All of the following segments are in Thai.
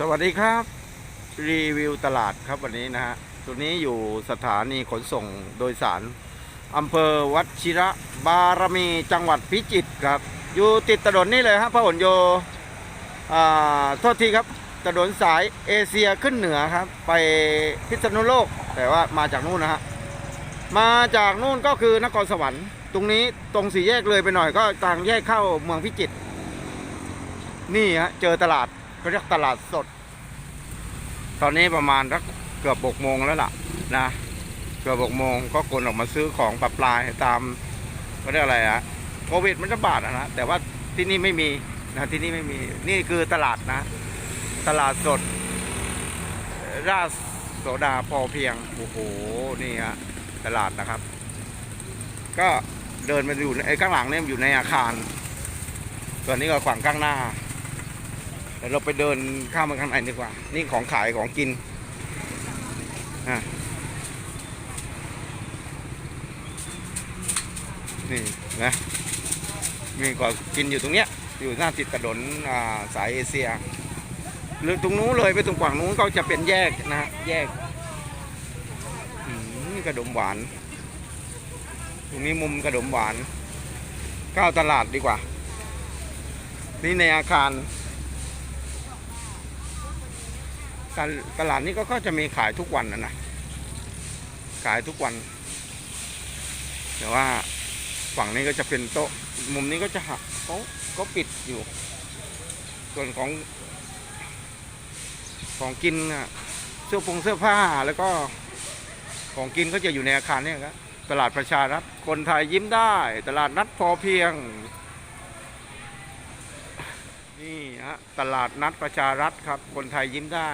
สวัสดีครับ รีวิวตลาดครับวันนี้นะฮะตัวนี้อยู่สถานีขนส่งโดยสารอำเภอวัชิระบารมีจังหวัดพิจิตรครับ อยู่ติดถนนนี่เลยฮะพหลโยอ่าโทษทีครับถนนสายเอเชียขึ้นเหนือครับ ไปพิษณุโลก แต่ว่ามาจากนู่นนะฮะมาจากนู่นก็คือนครสวรรค์ตรงนี้ตรงสี่แยกเลยไปหน่อยก็ทางแยกเข้าเมืองพิจิตรนี่ฮะเจอตลาด เขาเรียกตลาดสด ตอนนี้ประมาณสักเกือบหกโมงแล้วล่ะนะเกือบหกโมงก็คนออกมาซื้อของปลาปลายตามเขาเรียกอะไรอะโควิดมันระบาดนะแต่ว่าที่นี่ไม่มีนะที่นี่ไม่มีนี่คือตลาดนะ ตลาดสด ราชโสดาพอเพียงโอ้โหนี่ฮะตลาดนะครับ ก็เดินมาอยู่ไอ้ข้างหลังเนี่ยอยู่ในอาคาร ส่วนนี้ก็ฝั่งข้างหน้า ดี๋ยวเราไปเดินข้ามมาข้างในดีกว่า นี่ของขายของกินอะนี่นะมีของกินอยู่ตรงเนี้ย อยู่หน้าติดถนนสายเอเชีย หรือตรงนู้นเลยไปตรงฝั่งนู้นก็จะเป็นแยกนะฮะแยกอืมกระดมหวาน ตรงนี้มุมกระดมหวานเข้าวตลาดดีกว่า นี่ในอาคาร ตลตลาดนี้ก็ก็จะมีขายทุกวันนะนะขายทุกวัน แต่ว่าฝั่งนี้ก็จะเป็นโต๊ะ มุมนี้ก็จะหักเขาก็ปิดอยู่ ส่วนของ ของกินน่ะเสื้อผงเสื้อผ้าแล้วก็ของกินก็จะอยู่ในอาคารเนี่ยครับตลาดประชารัฐคนไทยยิ้มได้ ตลาดนัดพอเพียง นี่ฮะตลาดนัดประชารัฐครับ คนไทยยิ้มได้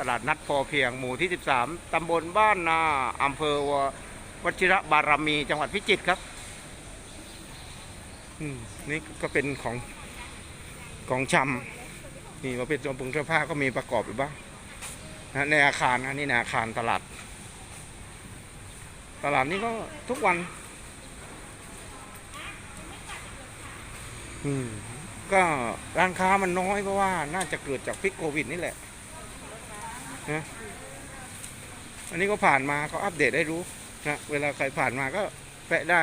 ตลาดนัดพอเพียงหมู่ที่ 13ตำบลบ้านนาอำเภอววชิระบารมีจังหวัดพิจิตรครับนี่ก็เป็นของของชำนี่มาเป็นตัวปรุงเสื้อผ้าก็มีประกอบอยู่บ้างนะในอาคารนะนี่ในอาคารตลาด ตลาดนี้ก็ทุกวัน อืม ก็ร้านค้ามันน้อยเพราะว่าน่าจะเกิดจากพิษโควิดนี่แหละนะอันนี้ก็ผ่านมาเขาอัปเดตให้รู้นะเวลาใครผ่านมาก็แปะได้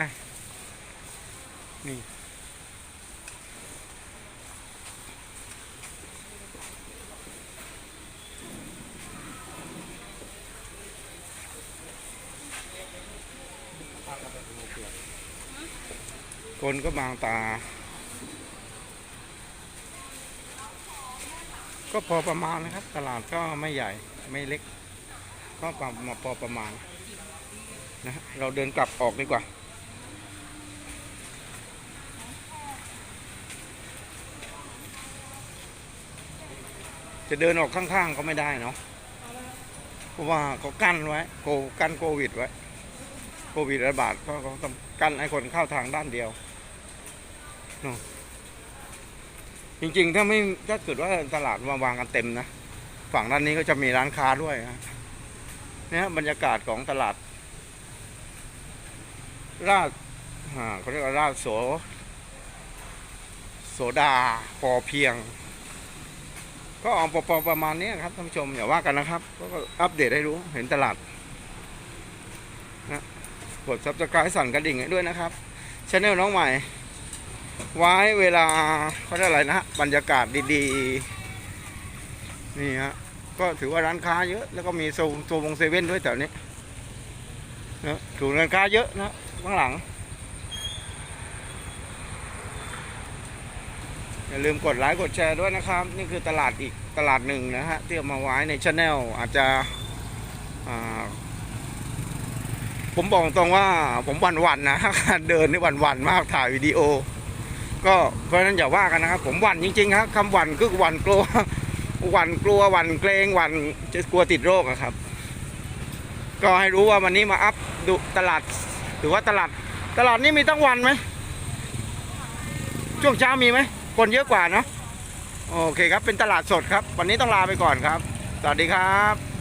นี่คนก็บางตา ก็พอประมาณนะครับ ตลาดก็ไม่ใหญ่ไม่เล็ก ก็ประมาณพอประมาณนะเราเดินกลับออกดีกว่า จะเดินออกข้างๆก็ไม่ได้เนาะเพราะว่าเขากั้นไว้โคกั้นโควิดไว้โควิดระบาดก็เขาต้องกั้นให้คนเข้าทางด้านเดียวเนาะ จริงๆ ถ้าไม่ถ้าเกิดว่าตลาดมาวางกันเต็มนะ ฝั่งด้านนี้ก็จะมีร้านค้าด้วยนะเนี่ยบรรยากาศของตลาด ราชอ่าเขาเรียกว่าราชโส โสดาพอเพียง ก็ออกปอประมาณนี้ครับท่านผู้ชมอย่าว่ากันนะครับ ก็อัปเดตให้รู้เห็นตลาดนะกดซับสไครต์สั่นกระดิ่งให้ด้วยนะครับช anel น้องใหม่ ไว้เวลาเขาเรียกอะไรนะฮะบรรยากาศดีๆ นี่ฮะก็ถือว่าร้านค้าเยอะ แล้วก็มีโซนโซนวงเซเว่นด้วยแถวนี้นะถูกร้านค้าเยอะนะข้างหลัง อย่าลืมกดไลค์กดแชร์ด้วยนะครับ นี่คือตลาดอีกตลาดหนึ่งนะฮะที่เอามาไว้ในช anel อาจจะผมบอกตรงว่าผมวันๆนะการเดินนี่วันๆมากถ่ายวิดีโอ ก็เพราะฉะนั้นอย่าว่ากันนะครับ ผมหวั่นจริงๆครับคำหวั่นคือหวั่นกลัวหวั่นกลัวหวั่นเกรงหวั่นจะกลัวติดโรคครับ ก็ให้รู้ว่าวันนี้มาอัพดูตลาดถือว่าตลาดตลาดนี้มีตั้งวันไหมช่วงเช้ามีไหมคนเยอะกว่าเนาะโอเคครับเป็นตลาดสดครับ วันนี้ต้องลาไปก่อนครับ สวัสดีครับ